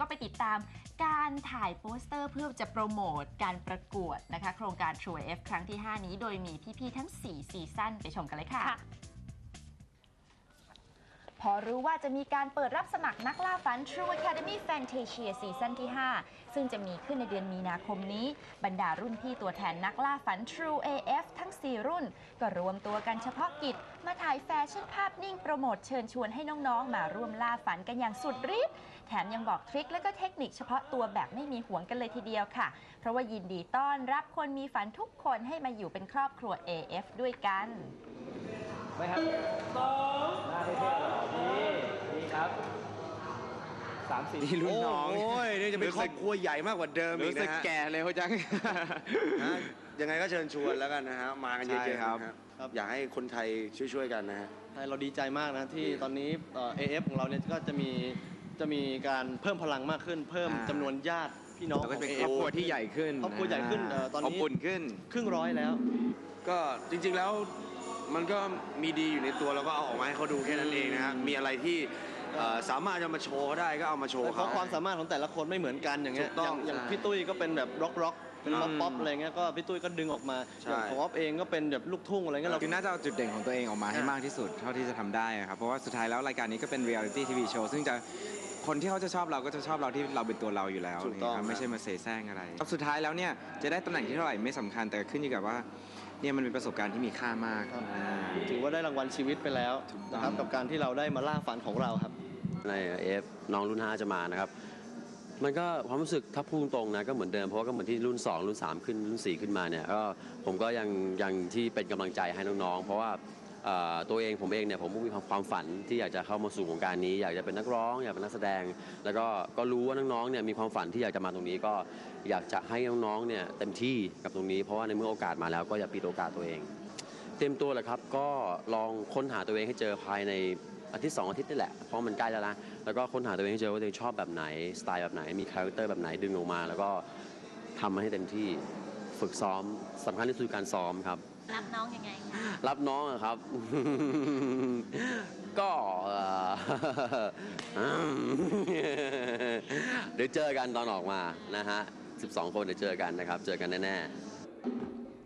ก็ไปติดตามการถ่ายโปสเตอร์เพื่อจะโปรโมทการประกวดนะคะ โครงการ True F ครั้งที่ 5 นี้โดยมีพี่ ๆ ทั้ง 4 ซีซั่นไปชมกันเลยค่ะค่ะ พอรู้ว่าจะมีการเปิดรับสมัครนักล่าฝัน True Academy Fantasia ซีซั่นที่ 5 ซึ่งจะมีขึ้นในเดือนมีนาคมนี้ บรรดารุ่นพี่ตัวแทนนักล่าฝัน True AF ทั้ง 4 รุ่น ก็รวมตัวกันเฉพาะกิจ มาถ่ายแฟชั่นภาพนิ่งโปรโมทเชิญชวนให้น้องๆ มาร่วมล่าฝันกันอย่างสุดฤทธิ์แถมยังบอกทริคและก็เทคนิคเฉพาะตัวแบบไม่มีหวงกันเลยทีเดียวค่ะ เพราะว่ายินดีต้อนรับคนมีฝันทุกคนให้มาอยู่เป็นครอบครัว AF ด้วยกัน ไปครับสองหน้าเท่ๆหล่อนี่นี่ครับสามสี่นี่รุ่นน้องโอ้ยนี่จะเป็นรู้ครสึอกบครัวใหญ่มากกว่าเดิมอีรู้กสึกนะฮะแก่เลยเขาจังฮะยังไงก็เชิญชวนแล้วกันนะฮะ มากันเยใช่อะๆครับนะฮะครับอยากให้คนไทยช่วยๆกันนะฮะ ใช่เราดีใจมากนะที่ตอนนี้เอ่อ AF ของเราเนี่ยก็จะมีจะมีการเพิ่มพลังมากขึ้น เพิ่มอ่า จำนวนญาติพี่น้องแล้วก็ของเป็น AF ครอบครัวที่ใหญ่ขึ้นครอบครัวใหญ่ขึ้นเอ่อตอนนี้บอุ่นขึ้น ครึ่งร้อยแล้ว ก็จริงๆแล้ว มันก็มีดีอยู่ในตัวเราก็เอาออกมาให้เขาดูแค่นั้นเองนะฮะมีอะไรที่เอ่อสามารถจะมาโชว์ได้ก็เอามาโชว์เพเขา ราะความสามารถของแต่ละคนไม่เหมือนกันอย่างเงี้ยถูกต้องย่างอย่างใช่พี่ตุ้ยก็เป็นแบบร็อกร็อกเป็นป๊อปป๊อปอะไรเงี้ยก็พี่ตุ้ยก็ดึงออกมาใช่อย่างของอ๊อฟเองก็เป็นแบบลูกทุ่งอะไรเงี้ยเรา คือน่าจะเอาจุดเด่นของตัวเองออกมาให้อะมากที่สุดเท่าที่จะทำได้อะครับเพราะว่าสุดท้ายแล้วรายการนี้ก็เป็นเรียลิตี้ทีวีโชว์ซึ่งจะคนที่เขาจะชอบเราก็จะชอบเราที่เราเป็นตัวเราอยู่แล้วถูกต้องนะครับครับไม่ใช่มาเสแสร้งอะไรสุดท้ายแล้วเนี่ยจะได้ตำแหน่งที่เท่าไหร่ไม่สำคัญแต่ขึ้นอยู่กับว่า เนี่ยมันเป็นประสบการณ์ที่มีค่ามากครับ อ่า ถือว่าได้รางวัลชีวิตไปแล้วถูกต้อง นะครับกับการที่เราได้มาล่าฝันของเราครับ ในเอฟน้องรุ่น 5 จะมานะครับ มันก็ความรู้สึกถ้าพูดตรงๆนะก็เหมือนเดิมเพราะว่าก็เหมือนที่รุ่น 2 รุ่น 3 ขึ้นรุ่น 4 ขึ้นมาเนี่ยก็ผมก็ยังยังที่เป็นกำลังใจให้น้องๆ เพราะว่าเอ่อ ตัวเองผมเองเนี่ยผมมีความฝันที่อยากจะเข้ามาสู่วงการนี้ อยากจะเป็นนักร้อง อยากเป็นนักแสดง แล้วก็ก็รู้ว่าน้องๆเนี่ยมีความฝันที่อยากจะมาตรงนี้ก็อยากจะให้น้องๆเนี่ยเต็มที่กับตรงนี้เพราะว่าในเมื่อโอกาสมาแล้วก็อย่าปิดโอกาสตัวเอง เต็มตัวเลยครับก็ลองค้นหาตัวเองให้เจอภายในอาทิตย์สองอาทิตย์นี่แหละเพราะมันใกล้แล้วนะแล้วก็ค้นหาตัวเองให้เจอว่าตัวเองชอบแบบไหนสไตล์แบบไหนมีคาแรคเตอร์แบบไหนดึงออกมา แล้วก็ทำมันให้เต็มที่ฝึกซ้อมสำคัญที่สุดคือการซ้อมครับ รับน้องยังไงคะรับน้องอะครับ ก็เอ่อ เดี๋ยวเจอกันตอนออกมานะฮะ 12 คนเดี๋ยวเจอกันนะครับ เจอกันแน่ๆ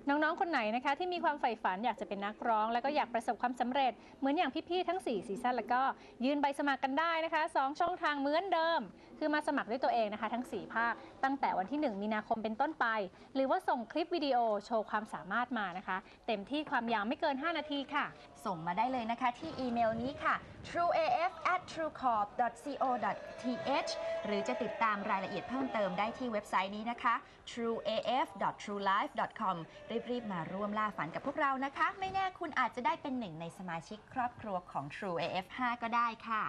น้องๆ คนไหนนะคะที่มีความใฝ่ฝันอยากจะเป็นนักร้อง แล้วก็อยากประสบความสำเร็จเหมือนอย่างพี่ๆ ทั้ง 4 ซีซั่นแล้วก็ยื่นใบสมัครกันได้นะคะ 2 ช่องทางเหมือนเดิม คือมาสมัครด้วยตัวเองนะคะ ทั้ง 4 ภาค ตั้งแต่วันที่ 1 มีนาคมเป็นต้นไป หรือว่าส่งคลิปวิดีโอโชว์ความสามารถมานะคะ เต็มที่ความยาวไม่เกิน 5 นาทีค่ะ ส่งมาได้เลยนะคะที่อีเมลนี้ค่ะ trueaf at truecorp.co.th หรือจะติดตามรายละเอียดเพิ่มเติมได้ที่เว็บไซต์นี้นะคะ trueaf.truelife.com รีบๆมาร่วมล่าฝันกับพวกเรานะคะ ไม่แน่คุณอาจจะได้เป็นหนึ่งในสมาชิกครอบครัวของ True AF 5 ก็ได้ค่ะ